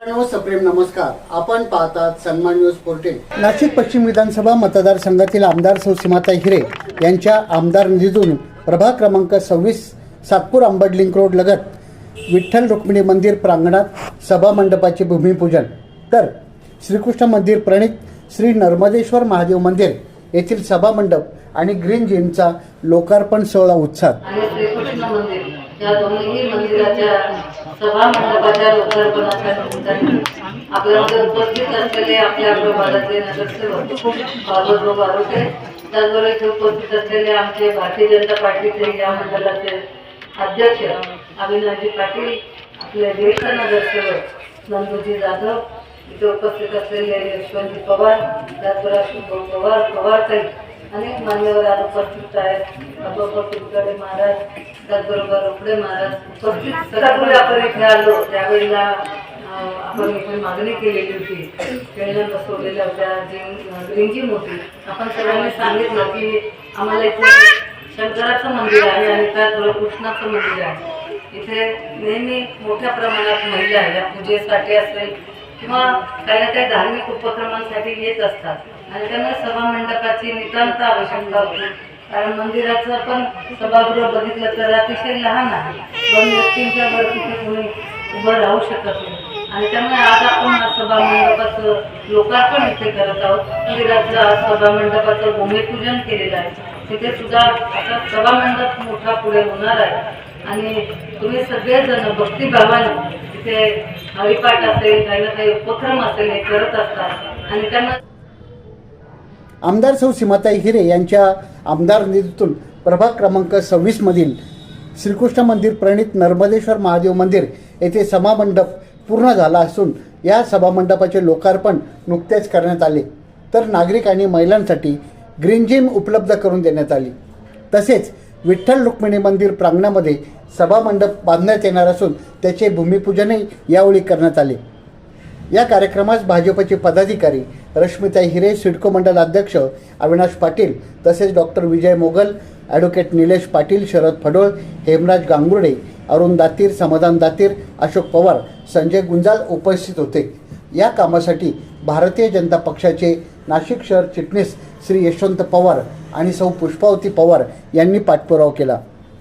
सप्रेम नमस्कार. आपण पाहतात सन्मान न्यूज फोर्टीन नाशिक पश्चिम विधानसभा मतदारसंघातील आमदार सौ सीमाताई हिरे यांच्या आमदार निधीतून प्रभाग क्रमांक सव्वीस सातपूर अंबड लिंक रोड लगत विठ्ठल रुक्मिणी मंदिर प्रांगणात सभा मंडपाचे भूमिपूजन. तर श्रीकृष्ण मंदिर प्रणित श्री नर्मदेश्वर महादेव मंदिर येथील सभा मंडप आणि ग्रीन जिमचा लोकार्पण सोहळा उत्साह आणि श्रीकृष्ण मंदिर. या दोन्ही मंदिराच्या सभा मंडपाच्या लोकार्पणाच्या निमित्ताने आपल्यामध्ये उपस्थित असलेले आपल्या प्रभागातले नगरसेवक बाबूराव आरोग्य त्याचबरोबर इथे उपस्थित असलेले आमचे भारतीय जनता पार्टीचे या मंडळाचे अध्यक्ष अविनाशजी पाटील आपले ज्येष्ठ नगरसेवक नंदूजी जाधव इथे उपस्थित असलेले यशवंतजी पवार त्याचबरोबर पवार पवार काही अनेक मान्यवर आज उपस्थित आहेत. अबोबा कुलकर्णी महाराज त्याचबरोबर रोकडे महाराज आपण इथे आलो. त्यावेळेला आपण इथे मागणी केलेली होती. खेळण्या बसवलेल्या होत्या जी रिंगीम होती आपण सगळ्यांनी सांगितलं की आम्हाला इथे शंकराचं मंदिर आहे आणि त्याचबरोबर कृष्णाचं मंदिर आहे. इथे नेहमी मोठ्या प्रमाणात महिला या पूजेसाठी असेल किंवा काही ना काही धार्मिक उपक्रमांसाठी येत असतात. आणि त्यामुळे सभा मंडपाची नितांत आवश्यकता होती. कारण मंदिराचं पण सभागृह बघितलं तर अतिशय लहान आहे. दोन व्यक्तींच्या वर तिथे कोणी उभं राहू शकत नाही. आणि त्यामुळे आज आपण सभा मंडपाचं लोकार्पण इथे करत आहोत. मंदिराचं सभा मंडपाचं भूमिपूजन केलेलं आहे. तिथे सुद्धा आता सभा मंडप मोठा पुढे होणार आहे. आणि तुम्ही सगळेजण भक्तिभावाने तिथे हरिपाठ असेल काही ना काही उपक्रम असेल हे करत असतात. आणि त्यांना आमदार सौ सीमाताई हिरे यांच्या आमदार निधीतून प्रभाग क्रमांक सव्वीसमधील श्रीकृष्ण मंदिर प्रणित नर्मदेश्वर महादेव मंदिर येथे सभामंडप पूर्ण झाला असून या सभामंडपाचे लोकार्पण नुकतेच करण्यात आले. तर नागरिक आणि महिलांसाठी ग्रीन जिम उपलब्ध करून देण्यात आली. तसेच विठ्ठल रुक्मिणी मंदिर प्रांगणामध्ये सभामंडप बांधण्यात येणार असून त्याचे भूमिपूजनही यावेळी करण्यात आले. या कार्यक्रमास भाजपचे पदाधिकारी रश्मिताई हिरे सिडको मंडल अध्यक्ष अविनाश पाटील तसेच डॉक्टर विजय मोगल ॲडव्होकेट निलेश पाटील शरद फडोळ हेमराज गांगुर्डे अरुण दातीर समाधान दातीर अशोक पवार संजय गुंजाल उपस्थित होते. या कामासाठी भारतीय जनता पक्षाचे नाशिक शहर चिटणीस श्री यशवंत पवार आणि सौ पुष्पावती पवार यांनी पाठपुरावा केला.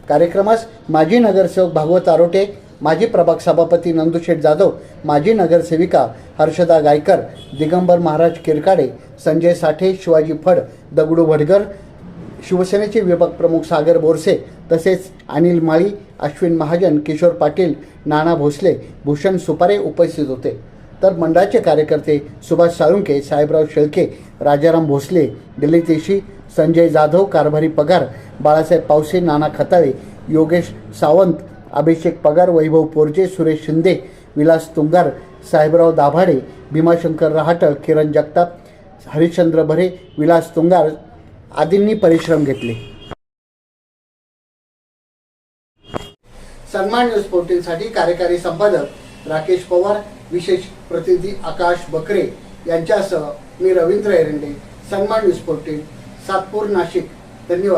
कार्यक्रमास माजी नगरसेवक भागवत आरोटे माजी प्रभाग सभापती नंदुशेठ जाधव माजी नगरसेविका हर्षदा गायकर दिगंबर महाराज किरकाडे संजय साठे शिवाजी फड दगडू भडगर शिवसेनेचे विभाग प्रमुख सागर बोरसे तसेच अनिल माळी अश्विन महाजन किशोर पाटील नाना भोसले भूषण सुपारे उपस्थित होते. तर मंडळाचे कार्यकर्ते सुभाष साळुंके साहेबराव शेळके राजाराम भोसले दिलीतेशी संजय जाधव कारभारी पगार बाळासाहेब पावसे नाना खताळे योगेश सावंत अभिषेक पगार वैभव पोरजे सुरेश शिंदे विलास तुंगार साहेबराव दाभाडे भीमाशंकर रहाटळ किरण जगताप हरिश्चंद्र भरे विलास तुंगार आदींनी परिश्रम घेतले. सन्मान न्यूज फोर्टीनसाठी कार्यकारी संपादक राकेश पवार विशेष प्रतिनिधी आकाश बकरे यांच्यासह मी रवींद्र एरंडे सन्मान न्यूज फोर्टीन सातपूर नाशिक. धन्यवाद.